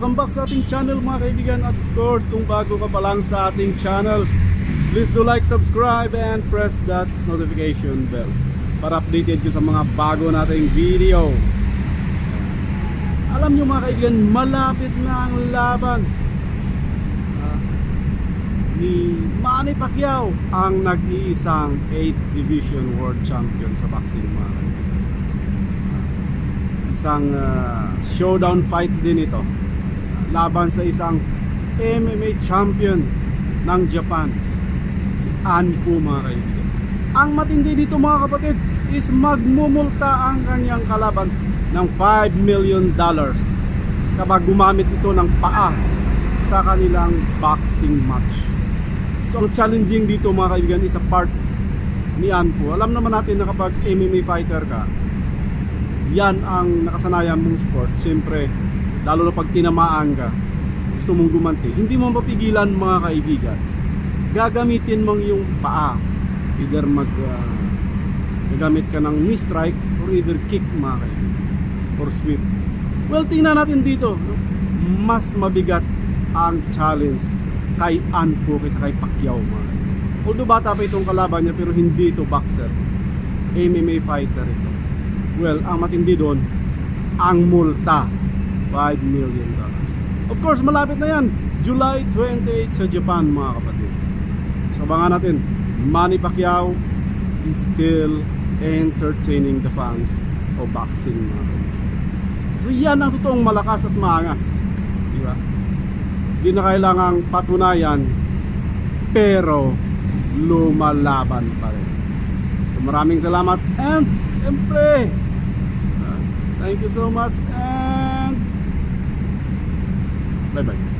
back sa ating channel mga kaibigan. At of course kung bago ka pa lang sa ating channel Please do like, subscribe and press that notification bell Para updated ka sa mga bago nating video. Alam nyo mga kaibigan, malapit na ang laban. Ah, Ni Manny Pacquiao Ang nag-iisang 8th Division World Champion sa boxing mga kaibigan. Isang ah, showdown fight din ito laban sa isang MMA champion ng Japan si mga kaibigan. Ang matindi dito mga kapatid is magmumulta ang kanyang kalaban ng 5 million dollars. Kapag gumamit ito ng paa sa kanilang boxing match. So ang challenging dito mga kaibigan is a part ni Anpo alam naman natin na kapag MMA fighter ka yan ang nakasanayan mong sport. Siyempre, lalo na pag tinamaan ka, gusto mong gumanti, hindi mo mapigilan mga kaibigan. Gagamitin mong yung paa. Either mag ah, gagamit ka ng knee strike or either kick mga kaibigan. Or sweep. Well, tingnan natin dito. no? Mas mabigat ang challenge kay Anpo kaysa kay Pacquiao mga kaibigan. Although bata pa itong kalaban niya pero hindi ito boxer. MMA fighter ito. Well, ang matindi doon, ang multa. 5 million dollars. Of course, malapit na yan. July 28 sa Japan, mga kapatid. So, abangan natin. Manny Pacquiao is still entertaining the fans of boxing, mga kapatid. So, yan ang totoong malakas at maangas. Di ba? Di na kailangang patunayan, pero lumalaban pa rin. So, maraming salamat and siyempre, Thank you so much and 拜拜。